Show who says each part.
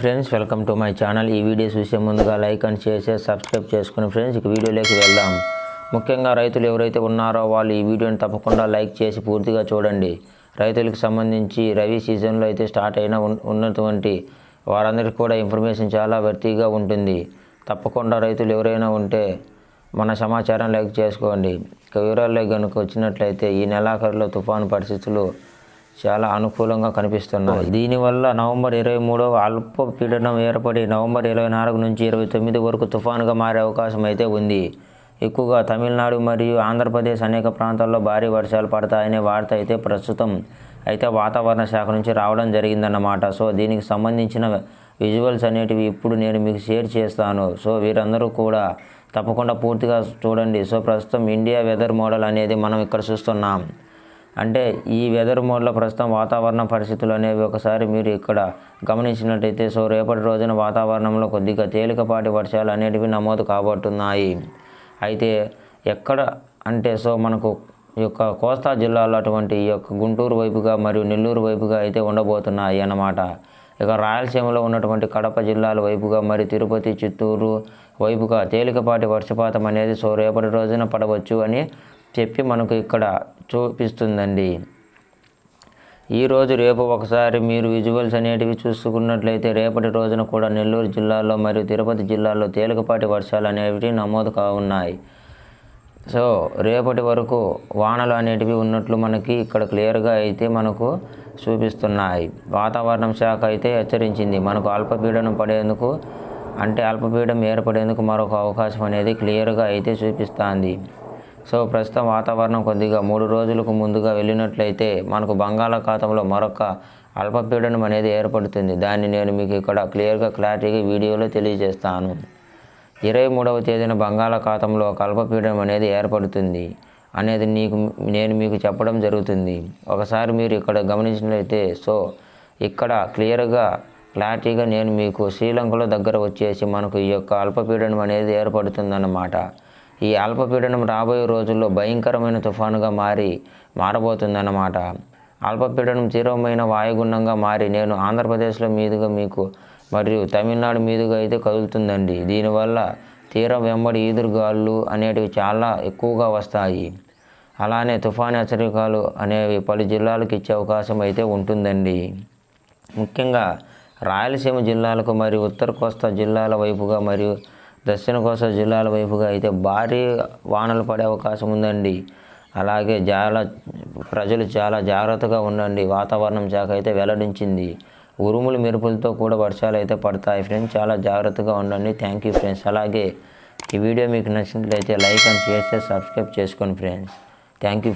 Speaker 1: Friends welcome to my channel. ఈ video చూసే ముందుగా లైక్ అండ్ చేసే సబ్స్క్రైబ్ చేసుకుని ఫ్రెండ్స్ ఇక వీడియోలోకి వెళ్దాం. ముఖ్యంగా రైతులు ఎవరైతే ఉన్నారో వాళ్ళు ఈ వీడియోని తప్పకుండా లైక్ చేసి పూర్తిగా చూడండి. రైతులకు సంబంధించి రవి సీజన్లో అయితే స్టార్ట్ అయిన ఉన్నటువంటి వారందరికీ కూడా ఇన్ఫర్మేషన్ చాలా వర్తీగా ఉంటుంది. తప్పకుండా రైతులు ఎవరైనా ఉంటే మన సమాచారం లైక్ చేసుకోండి. ఇక వివరాల్లో కనుక వచ్చినట్లయితే ఈ నెలాఖరులో తుఫాను పరిస్థితులు చాలా అనుకూలంగా కనిపిస్తున్నాయి. దీనివల్ల నవంబర్ ఇరవై మూడవ అల్పపీడనం ఏర్పడి నవంబర్ ఇరవై నాలుగు నుంచి ఇరవై తొమ్మిది వరకు తుఫానుగా మారే అవకాశం అయితే ఉంది. ఎక్కువగా తమిళనాడు మరియు ఆంధ్రప్రదేశ్ అనేక ప్రాంతాల్లో భారీ వర్షాలు పడతాయనే వార్త అయితే ప్రస్తుతం అయితే వాతావరణ శాఖ నుంచి రావడం జరిగిందన్నమాట. సో దీనికి సంబంధించిన విజువల్స్ అనేటివి ఇప్పుడు నేను మీకు షేర్ చేస్తాను. సో వీరందరూ కూడా తప్పకుండా పూర్తిగా చూడండి. సో ప్రస్తుతం ఇండియా వెదర్ మోడల్ అనేది మనం ఇక్కడ చూస్తున్నాం. అంటే ఈ వెదర్ మోడ్లో ప్రస్తుతం వాతావరణ పరిస్థితులు అనేవి ఒకసారి మీరు ఇక్కడ గమనించినట్టయితే సో రేపటి రోజున వాతావరణంలో కొద్దిగా తేలికపాటి వర్షాలు అనేటివి నమోదు కాబోతున్నాయి. అయితే ఎక్కడ అంటే సో మనకు ఈ యొక్క కోస్తా జిల్లాలో అటువంటి ఈ యొక్క గుంటూరు వైపుగా మరియు నెల్లూరు వైపుగా అయితే ఉండబోతున్నాయి అన్నమాట. ఇక రాయలసీమలో ఉన్నటువంటి కడప జిల్లాల వైపుగా మరి తిరుపతి చిత్తూరు వైపుగా తేలికపాటి వర్షపాతం అనేది సో రేపటి రోజున పడవచ్చు అని చెప్పి మనకు ఇక్కడ చూపిస్తుందండి. ఈరోజు రేపు ఒకసారి మీరు విజువల్స్ అనేటివి చూసుకున్నట్లయితే రేపటి రోజున కూడా నెల్లూరు జిల్లాలో మరియు తిరుపతి జిల్లాలో తేలికపాటి వర్షాలు అనేవి నమోదు కావున్నాయి. సో రేపటి వరకు వానలు అనేటివి ఉన్నట్లు మనకి ఇక్కడ క్లియర్గా అయితే మనకు చూపిస్తున్నాయి. వాతావరణం శాఖ అయితే హెచ్చరించింది. మనకు అల్పపీడనం పడేందుకు అంటే అల్పపీడం ఏర్పడేందుకు మరొక అవకాశం అనేది క్లియర్గా అయితే చూపిస్తుంది. సో ప్రస్తుతం వాతావరణం కొద్దిగా మూడు రోజులకు ముందుగా వెళ్ళినట్లయితే మనకు బంగాళాఖాతంలో మరొక అల్పపీడనం అనేది ఏర్పడుతుంది. దాన్ని నేను మీకు ఇక్కడ క్లియర్గా క్లారిటీగా వీడియోలో తెలియజేస్తాను. ఇరవై మూడవ తేదీన బంగాళాఖాతంలో ఒక అల్పపీడనం అనేది ఏర్పడుతుంది అనేది నీకు నేను మీకు చెప్పడం జరుగుతుంది. ఒకసారి మీరు ఇక్కడ గమనించినట్లయితే సో ఇక్కడ క్లియర్గా క్లారిటీగా నేను మీకు శ్రీలంకలో దగ్గర వచ్చేసి మనకు ఈ యొక్క అల్పపీడనం అనేది ఏర్పడుతుందన్నమాట. ఈ అల్పపీడనం రాబోయే రోజుల్లో భయంకరమైన తుఫానుగా మారి మారబోతుందన్నమాట. అల్పపీడనం తీవ్రమైన వాయుగుండంగా మారి నేను ఆంధ్రప్రదేశ్లో మీదుగా మీకు మరియు తమిళనాడు మీదుగా అయితే కదులుతుందండి. దీనివల్ల తీరం వెంబడి ఈదురుగాళ్ళు అనేటివి చాలా ఎక్కువగా వస్తాయి. అలానే తుఫాను హెచ్చరికలు అనేవి పలు జిల్లాలకు ఇచ్చే అవకాశం అయితే ఉంటుందండి. ముఖ్యంగా రాయలసీమ జిల్లాలకు మరియు ఉత్తర కోస్తా జిల్లాల వైపుగా మరియు దక్షిణ కోస్తా జిల్లాల వైపుగా అయితే భారీ వానలు పడే అవకాశం ఉందండి. అలాగే చాలా ప్రజలు చాలా జాగ్రత్తగా ఉండండి. వాతావరణం శాఖ అయితే వెల్లడించింది. ఉరుములు మెరుపులతో కూడా వర్షాలు అయితే పడతాయి ఫ్రెండ్స్. చాలా జాగ్రత్తగా ఉండండి. Thank you friends. అలాగే ఈ వీడియో మీకు నచ్చినట్లయితే లైక్ అండ్ షేర్ చేసి సబ్స్క్రైబ్ చేసుకోండి ఫ్రెండ్స్. Thank you.